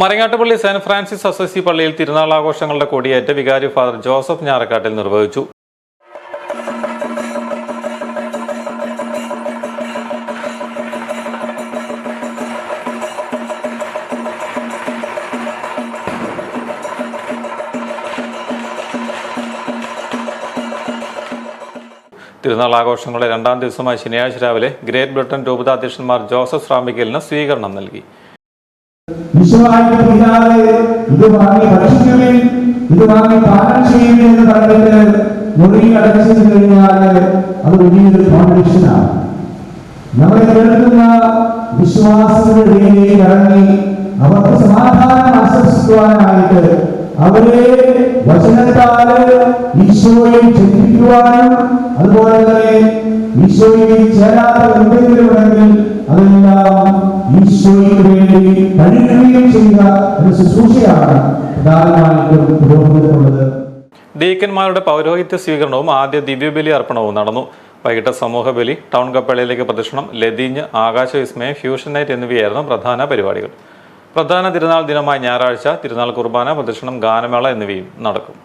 Marangattupally saint Francis assessee പള്ളിയിൽ തിരുനാൾ ആഘോഷങ്ങളുടെ കൊടിയേറ്റ് വികാരി ഫാദർ ജോസഫ് ഞാറക്കാട്ടിൽ നിർവഹിച്ചു. തിരുനാൾ ആഘോഷങ്ങളുടെ രണ്ടാം ദിവസമായ ശനിയാഴ്ച രാവിലെ ഗ്രേറ്റ് ബ്രിട്ടൻ രൂപതാധ്യക്ഷന്മാർ ജോസഫ് റാമിക്കലിന് സ്വീകരണം നൽകി. വിശ്വമായിട്ട് പിതാവെ ഇത് വാങ്ങി ഭക്ഷിക്കുവിൻ ഇത് വാങ്ങി പാനം ചെയ്യുവിൻ എന്ന് പറഞ്ഞിട്ട് മുറി അടച്ചു കഴിഞ്ഞാൽ അത് വലിയൊരു കോൺഡിഷനാണ് നമ്മളെ കേൾക്കുന്ന വിശ്വാസത്തിന്റെ ഇടയിലേക്ക് ഇറങ്ങി അവർക്ക് സമാധാനം ആശ്വസിക്കുവാനായിട്ട് അവരെ വചനത്താൽ ഈശോയെ ചിന്തിക്കുവാനും അതുപോലെ തന്നെ ഈശോയിൽ ചേരാത്ത എന്തെങ്കിലും ഉണ്ടെങ്കിൽ അതെല്ലാം ഈശോയ്ക്ക് വേണ്ടി കഴിയുകയും ചെയ്യുക ഒരു ശുശ്രൂഷയാണ് പ്രധാനമായിട്ടും ഡീക്കന്മാരുടെ പൗരോഹിത്യ സ്വീകരണവും ആദ്യ ദിവ്യബലി അർപ്പണവും നടന്നു. വൈകിട്ട് സമൂഹ ബലി ടൗൺ കപ്പേളയിലേക്ക് പ്രദക്ഷിണം ലതീഞ്ഞ് ആകാശ വിസ്മയം ഫ്യൂഷൻ നൈറ്റ് എന്നിവയായിരുന്നു പ്രധാന പരിപാടികൾ. പ്രധാന തിരുനാൾ ദിനമായ ഞായറാഴ്ച തിരുനാൾ കുർബാന പ്രദക്ഷിണം ഗാനമേള എന്നിവയും നടക്കും.